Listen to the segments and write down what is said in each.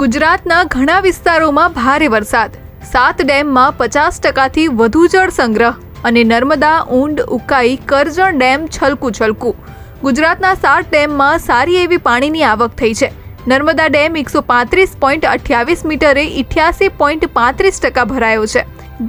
ગુજરાતના ઘણા વિસ્તારોમાં ભારે વરસાદ. સાત ડેમમાં પચાસ ટકાથી વધુ જળ સંગ્રહ અને નર્મદા, ઊંડ, ઉકાઈ, કરજણ ડેમ છલકું છલકું. ગુજરાતના સાત ડેમમાં સારી એવી પાણીની આવક થઈ છે. નર્મદા ડેમ એકસો પાંત્રીસ પોઈન્ટ અઠ્યાવીસ મીટરે ઇઠ્યાસી પોઈન્ટ પાંત્રીસ ટકા ભરાયો છે.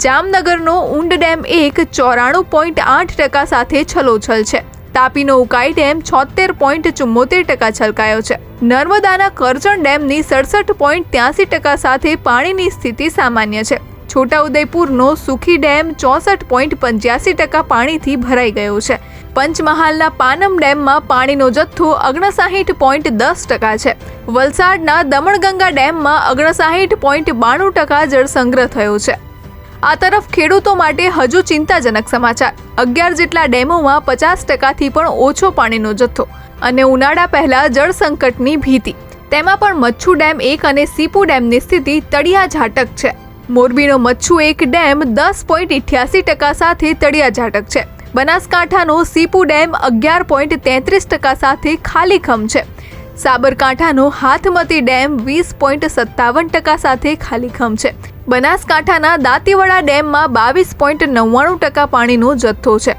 જામનગરનો ઊંડ ડેમ એક ચોરાણું પોઈન્ટ આઠ ટકા સાથે છલોછલ છે. તાપીનો ઉકાઈ ડેમ છોતેર પોઈન્ટ ચુમ્મોતેર ટકા છલકાયો છે. નર્મદાના કરજણ ડેમની સડસઠ પોઈન્ટ ત્યાસી ટકા સાથે પાણીની સ્થિતિ સામાન્ય છે. છોટાઉદેપુરનો સુખી ડેમ ચોસઠ પોઈન્ટ પંચ્યાસી ટકા પાણીથી ભરાઈ ગયો છે. પંચમહાલના પાનમ ડેમમાં પાણીનો જથ્થો ઓગણસાહીઠ પોઈન્ટ દસ ટકા છે. વલસાડના દમણગંગા ડેમમાં ઓગણસાહીઠ પોઈન્ટ બાણું ટકા જળ સંગ્રહ થયો છે. આ તરફ ખેડૂતો માટે હજુ ચિંતાજનક સમાચાર. અગિયાર જેટલા ડેમોમાં પચાસ ટકાથી પણ ઓછો પાણીનો જથ્થો અને ઉનાળા પહેલા જળ સંકટની ભીતિ. તેમાં પણ મચ્છુ ડેમ એક અને સીપુ ડેમની સ્થિતિ તળિયા ઝાટક છે. મોરબીનો મચ્છુ એક ડેમ દસ પોઈન્ટ ઇઠ્યાસી ટકા સાથે તળિયા ઝાટક છે. બનાસકાંઠાનો સીપુ ડેમ અગિયાર પોઈન્ટ તેત્રીસ ટકા સાથે ખાલીખમ છે. સાબરકાંઠાનો હાથમતી ડેમ વીસ પોઈન્ટ સત્તાવન ટકા સાથે ખાલીખમ છે. બનાસકાંઠાના દાંતીવાડા ડેમમાં બાવીસ પોઈન્ટ નવ્વાણું ટકા પાણીનો જથ્થો છે.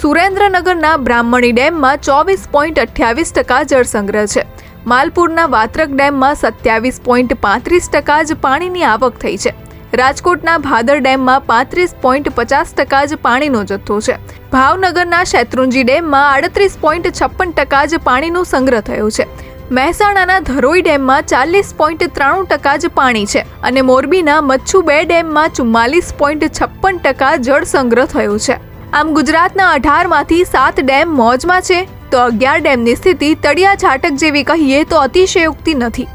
સુરેન્દ્રનગરના બ્રાહ્મણી ડેમમાં ચોવીસ પોઈન્ટ અઠ્યાવીસ ટકા જળ સંગ્રહ છે. માલપુરના વાત્રક ડેમમાં સત્યાવીસ પોઈન્ટ પાંત્રીસ ટકા જ પાણીની આવક થઈ છે. રાજકોટના ભાદર ડેમમાં પાંત્રીસ પોઈન્ટ પચાસ ટકા જ પાણીનો જથ્થો છે. ભાવનગરના શેત્રુંજી ડેમમાં આડત્રીસ પોઈન્ટ છપ્પન ટકા જ પાણીનો સંગ્રહ થયો છે. મહેસાણાના ધરોઈ ડેમમાં ચાલીસ પોઈન્ટ ત્રાણું ટકા જ પાણી છે અને મોરબીના મચ્છુ બે ડેમમાં ચુમ્માલીસ પોઈન્ટ છપ્પન ટકા જળ સંગ્રહ થયો છે. આમ ગુજરાતના અઢારમાંથી સાત ડેમ મોજમાં છે તો અગિયાર ડેમની સ્થિતિ તળિયા છાટક જેવી કહીએ તો અતિશયોક્તિ નથી.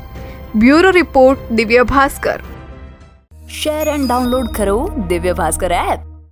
Bureau report Divya Bhaskar. Share and download કરો દિવ્ય ભાસ્કર એપ.